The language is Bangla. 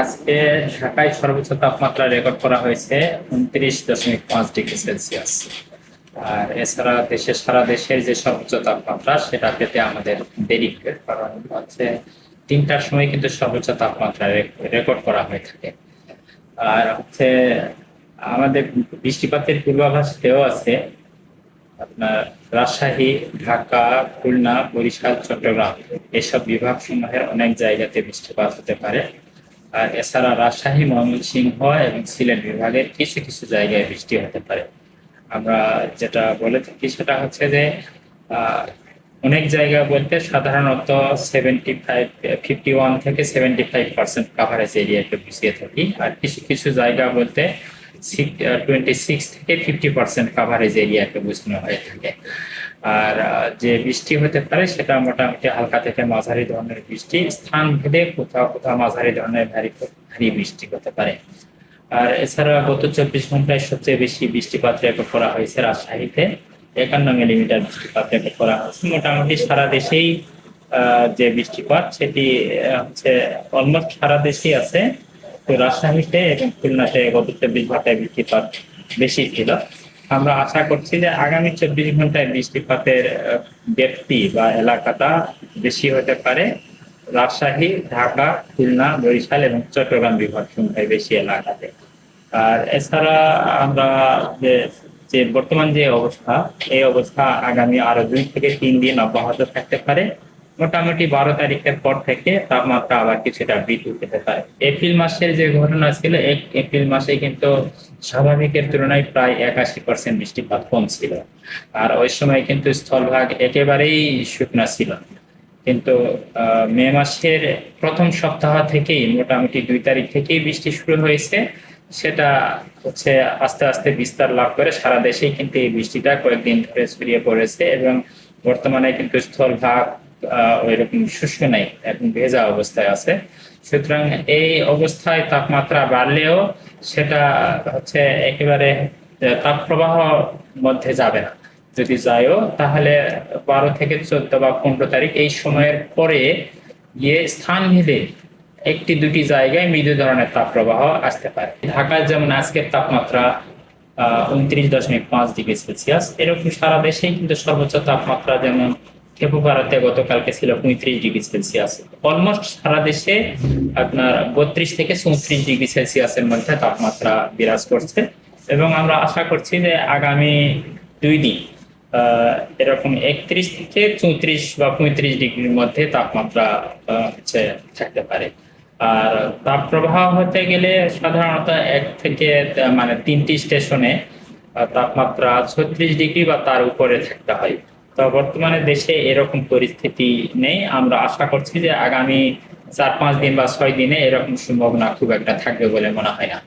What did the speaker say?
আজকে ঢাকায় সর্বোচ্চ তাপমাত্রা রেকর্ড করা হয়েছে উনত্রিশ দশমিক পাঁচ ডিগ্রি সেলসিয়াস। আর এছাড়া দেশের সারা দেশের যে সর্বোচ্চ তাপমাত্রা, সেটা পেতে আমাদের দেরি কারণ হচ্ছে তিনটার সময় কিন্তু সর্বোচ্চ তাপমাত্রা রেকর্ড করা হয়ে থাকে। আর হচ্ছে আমাদের বৃষ্টিপাতের পূর্বাভাস দেওয়া আছে। আপনার রাজশাহী, ঢাকা, খুলনা, বরিশাল, চট্টগ্রাম, এসব বিভাগ সমূহের অনেক জায়গাতে বৃষ্টিপাত হতে পারে। আর এছাড়া রাজশাহী, ময়মনসিংহ এবং সিলেট বিভাগের কিছু কিছু জায়গায় বৃষ্টি হতে পারে। আমরা যেটা বলে থাকি সেটা হচ্ছে যে অনেক জায়গা বলতে সাধারণত সেভেন্টি ফাইভ ফিফটি ওয়ান থেকে সেভেন্টি ফাইভ পার্সেন্ট কাভারেজ এরিয়াকে বুঝিয়ে থাকি। আর কিছু কিছু জায়গা বলতে টোয়েন্টি সিক্স থেকে ফিফটি পার্সেন্ট কাভারেজ এরিয়াকে বোঝানো হয়ে থাকে। আর যে বৃষ্টি হতে পারে সেটা মোটামুটি হালকা থেকে মাঝারি ধরনের বৃষ্টি, স্থান ভেদে কোথাও কোথাও মাঝারি ধরনের ভারী ভারী বৃষ্টি হতে পারে। আর এছাড়া গত চব্বিশ ঘন্টায় সবচেয়ে বেশি বৃষ্টিপাত রেকর্ড করা হয়েছে রাজশাহীতে। একান্ন মিলিমিটার বৃষ্টিপাত রেকর্ড করা হয়েছে। মোটামুটি সারা দেশেই যে বৃষ্টিপাত সেটি হচ্ছে অলমোস্ট সারা দেশেই আছে। তো রাজশাহীতে এবং খুলনাতে গত চব্বিশ ঘন্টায় বৃষ্টিপাত বেশি ছিল। আমরা আশা করছি যে আগামী চব্বিশ ঘন্টায় বৃষ্টিপাতের ব্যক্তি বা এলাকাটা বেশি হতে পারে। রাজশাহী, ঢাকা, খুলনা, বরিশাল এবং চট্টগ্রাম বিভাগ সংখ্যায় বেশি এলাকাতে। আর এছাড়া আমরা যে যে বর্তমান যে অবস্থা, এই অবস্থা আগামী আরও দুই থেকে তিন দিন অব্যাহত থাকতে পারে। মোটামুটি বারো তারিখের পর থেকে তাপমাত্রা আবার কিছুটা বৃদ্ধি পেতে পারে। এপ্রিল মাসের যে ঘটনা ছিল এপ্রিল মাসে কিন্তু স্বাভাবিকের তুলনায় প্রায় একাশি পার্সেন্ট বৃষ্টিপাত কম ছিল। আর ওই সময় কিন্তু স্থলভাগ একেবারেই শুকনা ছিল। কিন্তু মে মাসের প্রথম সপ্তাহ থেকেই, মোটামুটি দুই তারিখ থেকেই বৃষ্টি শুরু হয়েছে। সেটা হচ্ছে আস্তে আস্তে বিস্তার লাভ করে সারা দেশেই কিন্তু এই বৃষ্টিটা কয়েকদিন ধরে ছড়িয়ে পড়েছে এবং বর্তমানে কিন্তু স্থলভাগ ওইরকম শুষ্ক নাই, এখন ভেজা অবস্থায় আছে। সুতরাং এই অবস্থায় তাপমাত্রা বাড়লেও সেটা হচ্ছে একেবারে তাপপ্রবাহ মধ্যে যাবে না। যদি যায়ও, তাহলে বারো থেকে চোদ্দ বা পনেরো তারিখ এই সময়ের পরে গিয়ে স্থান ভেদে একটি দুটি জায়গায় মৃদু ধরনের তাপপ্রবাহ আসতে পারে। ঢাকায় যেমন আজকের তাপমাত্রা, আহ, উনত্রিশ দশমিক পাঁচ ডিগ্রি সেলসিয়াস, এরকম সারা দেশেই কিন্তু সর্বোচ্চ তাপমাত্রা যেমন খেপুপাড়াতে গতকালকে ছিল পঁয়ত্রিশ ডিগ্রি সেলসিয়াস। অলমোস্ট সারা দেশে আপনার বত্রিশ থেকে চৌত্রিশ ডিগ্রি সেলসিয়াসের মধ্যে তাপমাত্রা বিরাজ করছে এবং আমরা আশা করছি যে আগামী দুই দিন এরকম একত্রিশ থেকে চৌত্রিশ বা পঁয়ত্রিশ ডিগ্রির মধ্যে তাপমাত্রা হচ্ছে থাকতে পারে। আর তাপপ্রবাহ হতে গেলে সাধারণত এক থেকে মানে তিনটি স্টেশনে তাপমাত্রা ছত্রিশ ডিগ্রি বা তার উপরে থাকতে হয়। তো বর্তমানে দেশে এরকম পরিস্থিতি নেই। আমরা আশা করছি যে আগামী চার পাঁচ দিন বা ছয় দিনে এরকম সম্ভাবনা খুব একটা থাকবে বলে মনে হয় না।